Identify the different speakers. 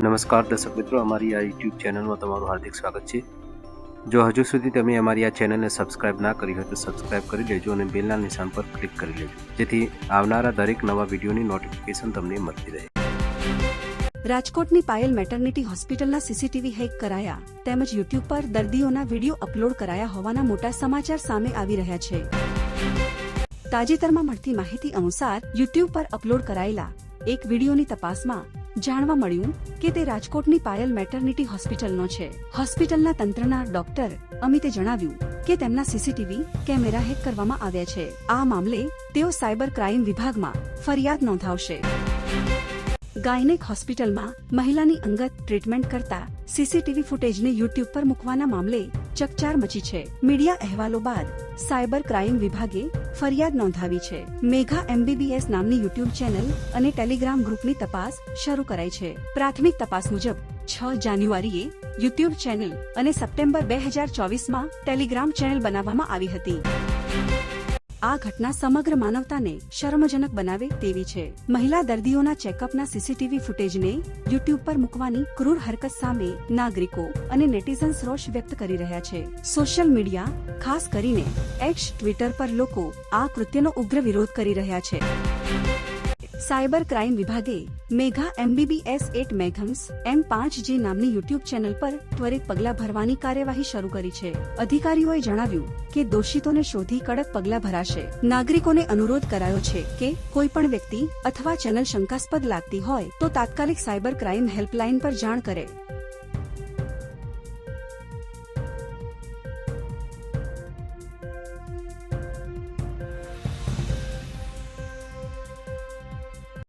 Speaker 1: નમસ્કાર દર્શક મિત્રો, અમારી આ યુટ્યુબ ચેનલમાં તમારું હાર્દિક સ્વાગત છે. જો હજુ સુધી તમે અમારી આ ચેનલને સબસ્ક્રાઇબ ના કરી હોય તો સબસ્ક્રાઇબ કરી લેજો અને બેલના નિશાન પર ક્લિક કરી લેજો. જેથી આવનારા દરેક નવા વિડીયોની નોટિફિકેશન તમને મળતી રહે.
Speaker 2: રાજકોટની પાયલ મેટર્નિટી હોસ્પિટલના સીસીટીવી હેક કરાયા, તેમજ યુટ્યુબ પર દર્દીઓના વીડિયો અપલોડ કરાયા હોવાના મોટા સમાચાર સામે આવી રહ્યા છે. તાજેતરમાં મળતી માહિતી અનુસાર યુટ્યુબ પર અપલોડ કરાયેલા એક વિડીયોની તપાસમાં જાણવા મળ્યું કે તે રાજકોટની પાયલ મેટર્નિટી હોસ્પિટલનો છે. હોસ્પિટલના તંત્રના ડોક્ટર અમિતે જણાવ્યું કે તેમના સીસીટીવી કેમેરા હેક કરવામાં આવ્યા છે. આ મામલે તેઓ સાયબર ક્રાઇમ વિભાગમાં ફરિયાદ નોંધાવશે. ગાયનેક હોસ્પિટલમાં મહિલાની અંગત ટ્રીટમેન્ટ કરતા સીસીટીવી ફૂટેજને યુટ્યુબ પર મૂકવાના મામલે ચકચાર મચી છે. મીડિયા અહેવાલો બાદ સાયબર ક્રાઇમ વિભાગે ફરિયાદ નોંધાવી છે. મેઘા એમબીબીએસ નામની યુટ્યુબ ચેનલ અને ટેલિગ્રામ ગ્રુપની તપાસ શરૂ કરાઈ છે. પ્રાથમિક તપાસ મુજબ છ જાન્યુઆરીએ યુટ્યુબ ચેનલ અને સપ્ટેમ્બર બે હજાર ચોવીસમાં ટેલિગ્રામ ચેનલ બનાવવામાં આવી હતી. આ ઘટના સમગ્ર માનવતાને શરમજનક બનાવે તેવી છે. મહિલા દર્દીઓના ચેકઅપના સીસીટીવી ફૂટેજને યુટ્યુબ પર મૂકવાની ક્રૂર હરકત સામે નાગરિકો અને નેટિઝન્સ રોષ વ્યક્ત કરી રહ્યા છે. સોશિયલ મીડિયા, ખાસ કરીને એક્સ ટ્વિટર પર લોકો આ કૃત્યનો ઉગ્ર વિરોધ કરી રહ્યા છે. સાયબર ક્રાઇમ વિભાગે મેઘા એમબીબીએસ એટ મેઘમ્સ એમ પાંચ જે નામની યુટ્યુબ ચેનલ પર ત્વરિત પગલાં ભરવાની કાર્યવાહી શરૂ કરી છે. અધિકારીઓએ જણાવ્યું કે દોષિતોને શોધી કડક પગલાં ભરાશે. નાગરિકોને અનુરોધ કરાયો છે કે કોઈ પણ વ્યક્તિ અથવા ચેનલ શંકાસ્પદ લાગતી હોય તો તાત્કાલિક સાયબર ક્રાઇમ હેલ્પલાઇન પર જાણ કરે.